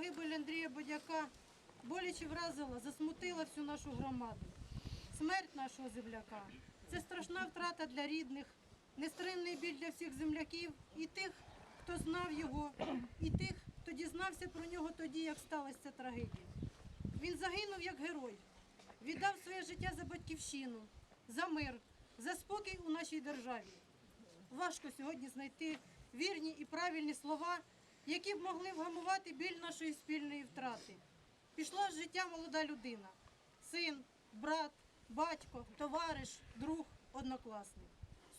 загибель Андрія Бодяка боляче вразила, засмутила всю нашу громаду. Смерть нашого земляка це страшна втрата для рідних, нестримний біль для всіх земляків і тих, хто знав його, і тих, хто дізнався про нього тоді, як сталася ця трагедія. Він загинув як герой, віддав своє життя за батьківщину, за мир, за спокій у нашій державі. Важко сьогодні знайти вірні і правильні слова, які б могли вгамувати біль нашої спільної втрати. Пішла з життя молода людина, син, брат, батько, товариш, друг, однокласник.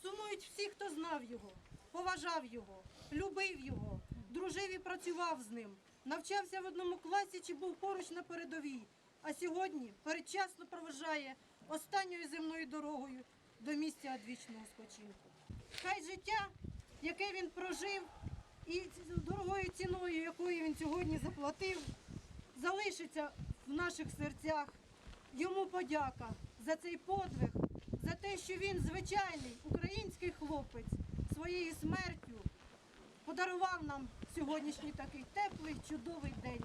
Сумують всі, хто знав його, поважав його, любив його, дружив і працював з ним, навчався в одному класі чи був поруч на передовій, а сьогодні передчасно проважає останньою земною дорогою до місця одвічного спочинку. Хай життя, яке він прожив, і дорогою ціною, якою він сьогодні заплатив, залишиться в наших серцях. Йому подяка за цей подвиг, за те, що він звичайний український хлопець своєю смертю подарував нам сьогоднішній такий теплий, чудовий день.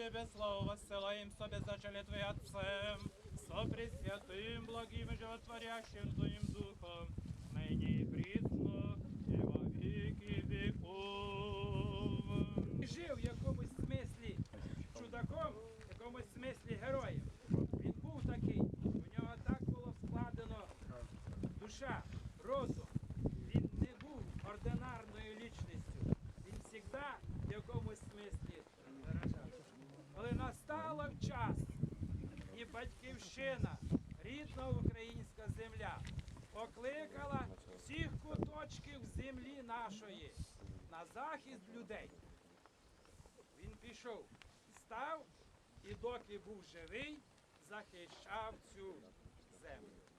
Тебе славу воссылаем со беззачали Твоим Отцем, со Пресвятым, благим и животворящим Твоим Духом, Але настало час, і батьківщина, рідна українська земля, покликала всіх куточків землі нашої на захист людей. Він пішов, став і доки був живий, захищав цю землю.